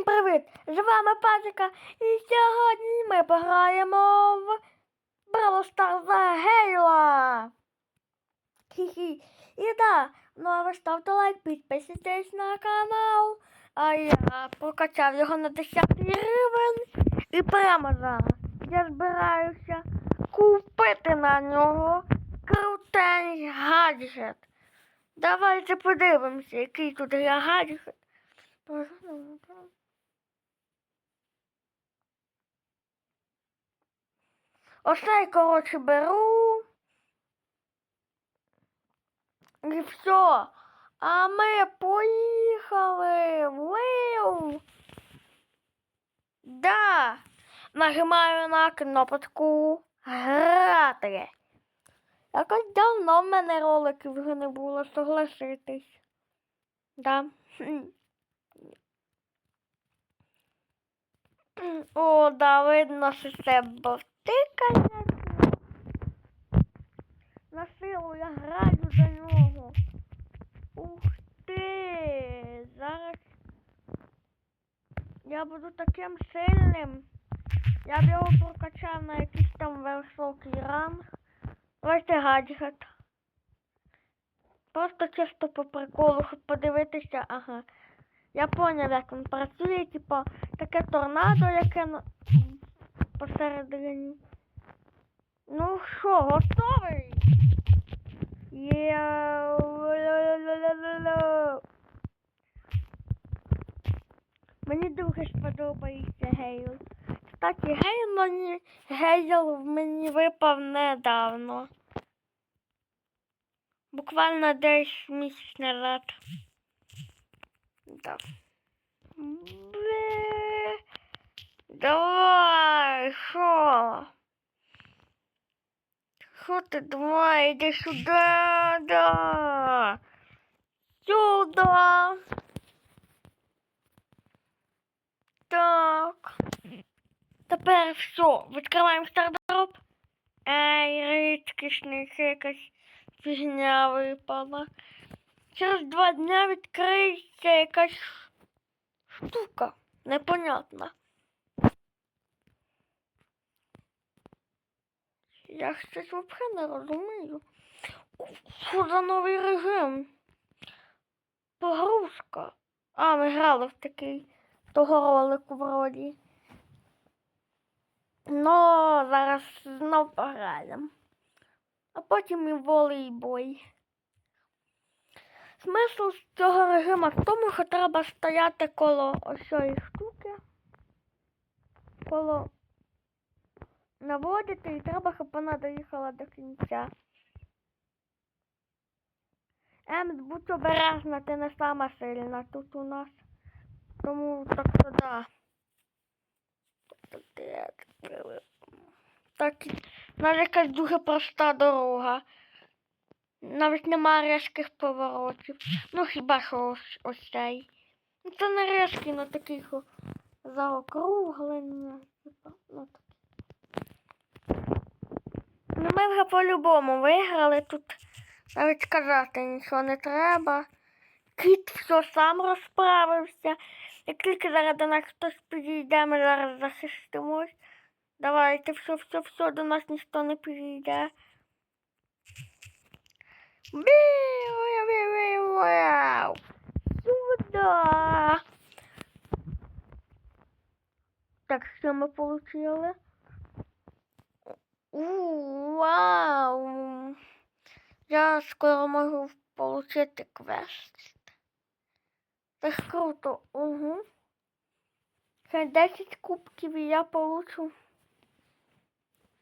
Всім привіт! З вами Пазика і сьогодні ми пограємо в Бравл Старс за Гейла. Хі-хі. І да, ну а ви ставте лайк, підписуйтесь на канал. А я прокачав його на 10 гривень. І прямо зараз я збираюся купити на нього крутий гаджет. Давайте подивимося, який тут є гаджет. Оце, коротше, беру. І все. А ми поїхали. Виу. Да. Нажимаю на кнопочку грати. Якось давно в мене роликів вже не було, согласитись. Да. О, да, видно, що це бовтикає. На силу я граю за нього. Ух ти! Зараз я буду таким сильним. Я б його прокачав на якийсь там високий ранг. Давайте гаджет. Просто чисто по приколу, щоб подивитися, ага. Я поняв, як він працює, типу, таке торнадо, яке. Посередині. Ну що, готовий? Є. Мені дуже сподобається Гейл. Кстати, Гейл мені, Гейл мені випав недавно. Буквально десь місяць назад. Да. Давай, що? Що ти давай, іди сюди, да. Сюда. Так. Тепер все, відкриваємо стардроп. Ей, рідкісний, якась фігня випала. Через два дня відкриється якась штука. Непонятна. Я щось взагалі не розумію. Що за новий режим? Погрузка. А, ми грали в такий того ролику вроді. Ну, зараз знов пограємо. А потім і волейбой. Смисл з цього режиму в тому, що треба стояти коло ось цієї штуки. Коло наводити і треба, щоб вона доїхала до кінця. Ем, будь обережна, ти не сама сильна тут у нас. Тому так то да. Так, навіть якась дуже проста дорога. Навіть нема різких поворотів. Ну хіба що ось, ось цей. Це не різкий, ну такий заокруглення. Ну. Ну ми вже по-любому виграли тут. Навіть сказати нічого не треба. Кіт все сам розправився. Як тільки зараз до нас хтось підійде, ми зараз захистимось. Давайте, все, все, все, до нас ніхто не підійде. Сюда. Так, що ми получили? У, Вау! Я скоро можу получити квест. Це ж круто. Угу. Ще 10 кубків і я получу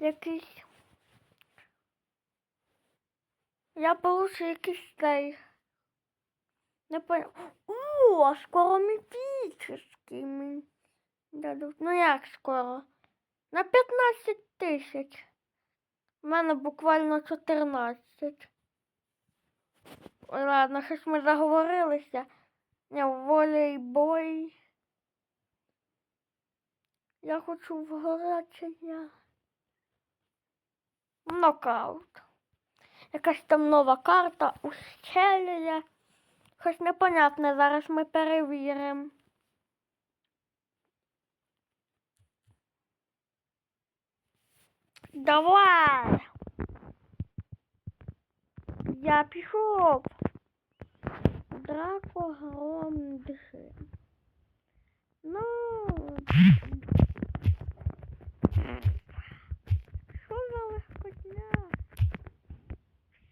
якийсь. Я получу якийсь цей. Не понял. О, скоро міфічний дадуть. Ну як скоро? На 15 тисяч. У мене буквально 14. Ой, ладно, щось ми заговорилися. Не, волейбой. Я хочу в горячення. Нокаут. Якась там нова карта, ущелія. Щось непонятне, зараз ми перевіримо. Давай. Я пішов. Драко гром диши. Ну. Що за легкотня?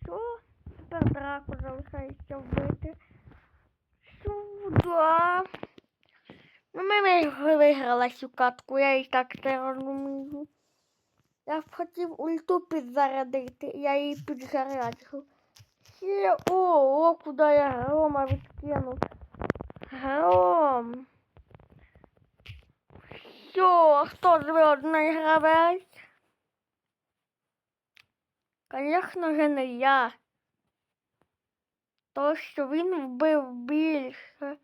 Що? Тепер драку залишається вбити. Сюда. Ну, ми виграла цю катку, я і так це розумію. Я б хотів ульту підзарядити, я її підзаряджу. Ще, о, о, куди я грома відкинув. Гром. Все, хто зв'язний гравець? Звісно же, не я. То, що він вбив більше.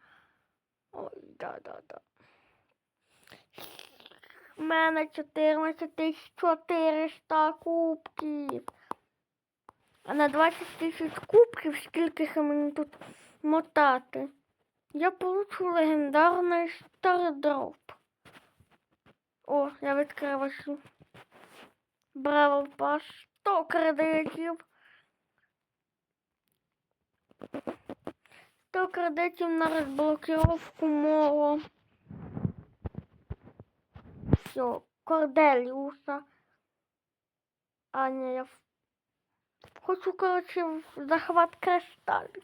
Ой, да-да-да. У мене 14 400 кубків. А на 20 тисяч кубків скільки мені тут мотати? Я получу легендарний стардроп. О, я відкрила цю. Браво пас. 100 кредитів. 100 кредитів на розблокировку мого. Все, Корделіуса. А ні, я хочу, коротше, в захват кристалів.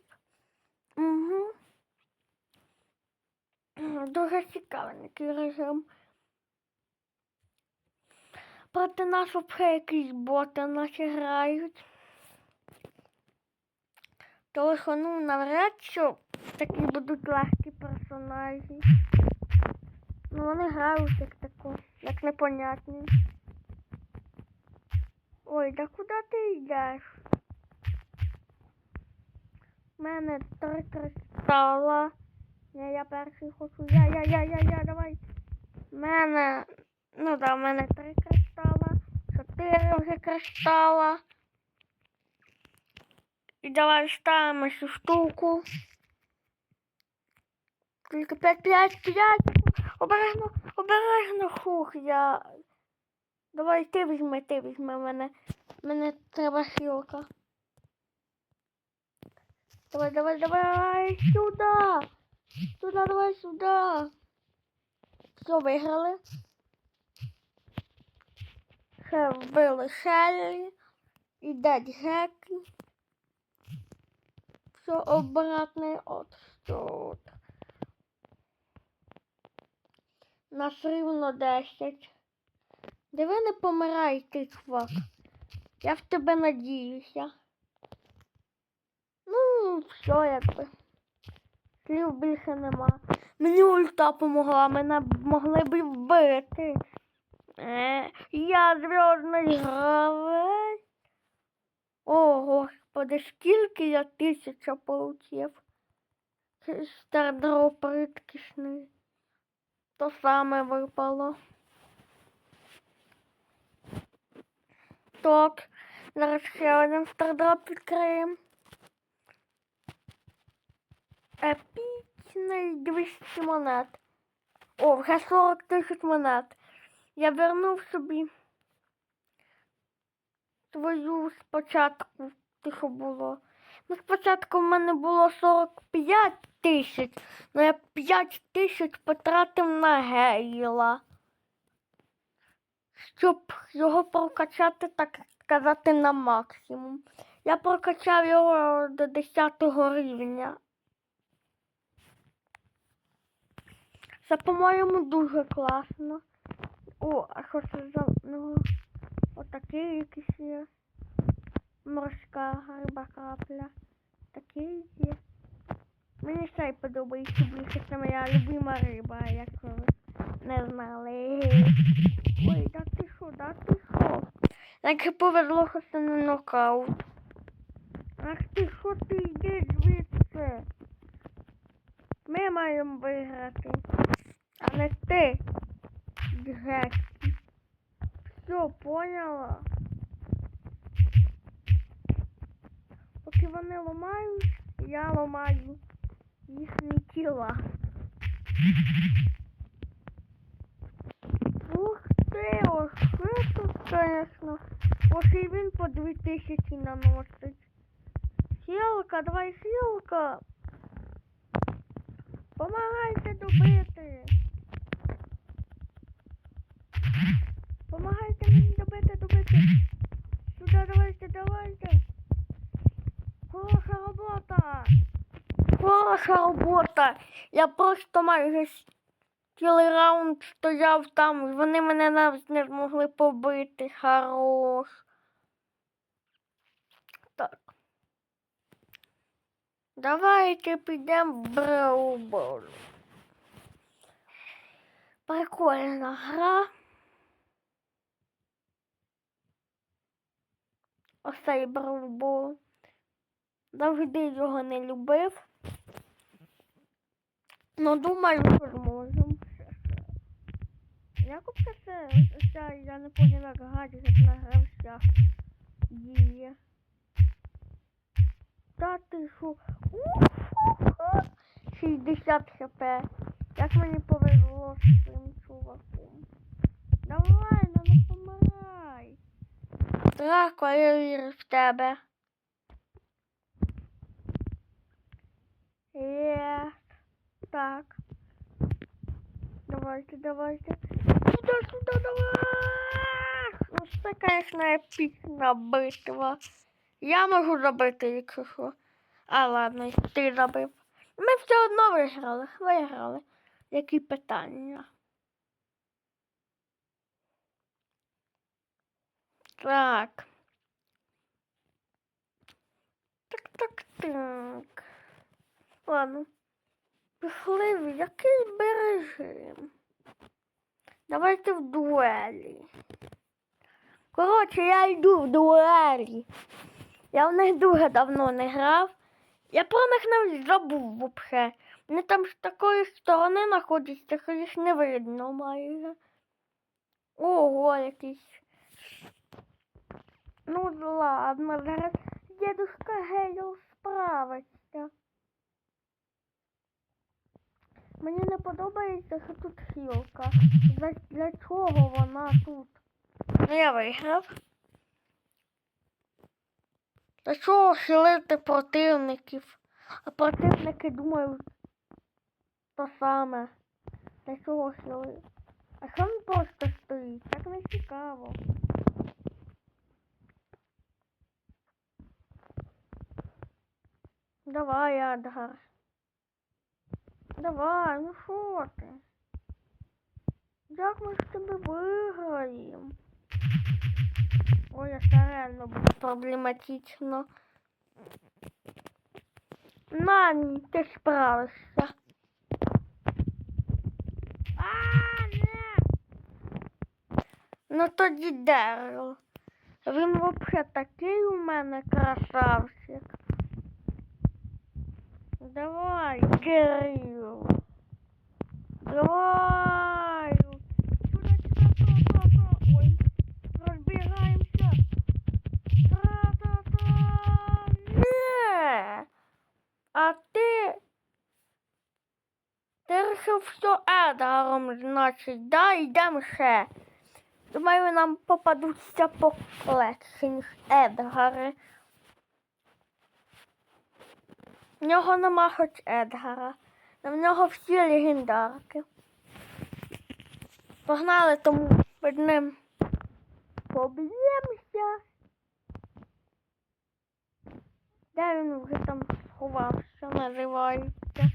Угу. Дуже цікавенький режим. Проти нас вже якісь боти наші грають. Тому що, ну, навряд чи такі будуть легкі персонажі. Ну, вони грають як тако, як непонятні. Ой, да куди ти йдеш? У мене три кристала. Я, я перший хочу. Я, я, я, я, я, давай. У мене, ну да, у мене три кристала, чотири вже кристала. І давай ставимо цю штуку. Тільки 5, 5, 5. Обережно, обережно, хух, я. Давай ти візьми, ти візьми мене. Мене треба хілка. Давай, давай, давай, сюда. Сюда, давай, сюда. Все, виграли. Ще вбили Шеллі. І дать Геки. Все обратний от тут. Нас рівно 10. Диви не помирай, ти. Я в тебе надіюся. Ну, все якби. Слів більше нема. Мені ульта помогла, мене могли б вбити. Е, я зв'язний гравець. О, господи, скільки я тисяча получив. Стардроп рідкісний. То саме випало. Так, зараз ще один стардроп відкриємо. Епічний 200 монет. О, вже 40 тисяч монет. Я вернув собі твою спочатку, ти що було. Ну, спочатку в мене було 45 тисяч, але я 5 тисяч потратив на гейла. Щоб його прокачати, так сказати, на максимум. Я прокачав його до 10 рівня. Це, по-моєму, дуже класно. О, а що це за ну, отакий якийсь є. Морська риба крапля. Такий є. Мені цей подобається більше, це моя любима риба, якщо ви не знали. Ой, да ти що, да ти що? Як повезло, що це не нокаут. Ах ти що ти йдеш звідси? Ми маємо виграти. А не ти. Геть. Все, поняла? Поки вони ламають, я ламаю їхні тіла. Ух ти, ось це тут, звісно, Ось і він по 2000 наносить. Хілка, давай хілка. Помагайте добити. Хороша робота. Я просто майже цілий раунд стояв там, і вони мене навіть не змогли побити. Хорош. Так. Давайте підемо в Бреубол. Прикольна гра. Оцей Бреубол. Завжди його не любив. Ну, думаю, що зможемо. Як це, це, я не поняла, як гаджет на гравцях діє. Та ти що? Ух-ху-ху. 60 хп. Як мені повезло з цим чуваком. Давай, ну не помирай. Драко, я вірю в тебе. Є. Так. Давайте, давайте. Сюда, сюда, давай! Ну, це, конечно, епічна битва. Я можу забити, якщо що. А, ладно, ти забив. Ми все одно виграли. Виграли. Які питання? Так. Так, так, так. Ладно. Пішли який би? Давайте в дуелі. Коротше, я йду в дуелі. Я в них дуже давно не грав. Я про них навіть забув вообще. Вони там з такої сторони знаходяться, що їх не видно майже. Ого, якийсь. Ну ладно, зараз дедушка Гейл справиться. Мені не подобається, що тут хілка. Для, для чого вона тут? Ну я виграв. Для чого хилити противників? А противники думають то саме. Для чого хилити? А що він просто стоїть? Так не цікаво. Давай, Адгар. Давай, ну що ти? Як ми з тебе виграємо? Ой, це реально буде проблематично. На, ні, ти справишся. А, не! Ну тоді Дерл. Він взагалі такий у мене красавчик. Давай, Кирилл. Давай. Сюда, сюда, сюда. Ой, разбегаемся. Та-та-та. Не. А ты... Ти решив все Едаром, значить, да, йдемо ще. Думаю, нам попадуться полегші, ніж Едгари. В нього нема хоч Едгара. В нього всі легендарки. Погнали тому під ним. Поб'ємося. Де він вже там сховався, називається.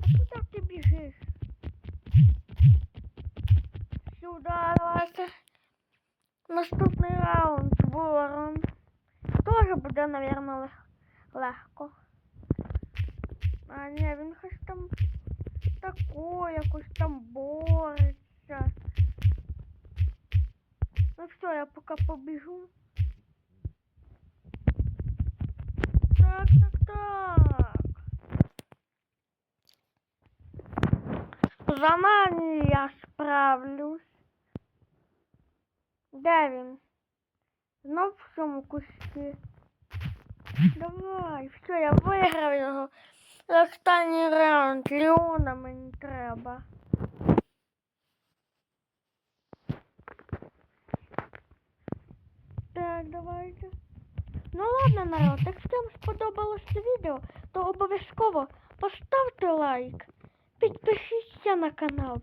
А куди ти біжиш? Сюди, давайте. Наступний раунд ворон. Тоже буде, наверное, лег легко. А ні, він хоч там тако, якось там бореться. Ну все, я поки побіжу. Так, так, так. За нами я справлюсь. Де він? Знов в цьому кущі. Давай, все, я виграв його. Останній раунд. Леона мені треба. Так, давайте. Ну ладно, народ, якщо вам сподобалось це відео, то обов'язково поставте лайк, підпишіться на канал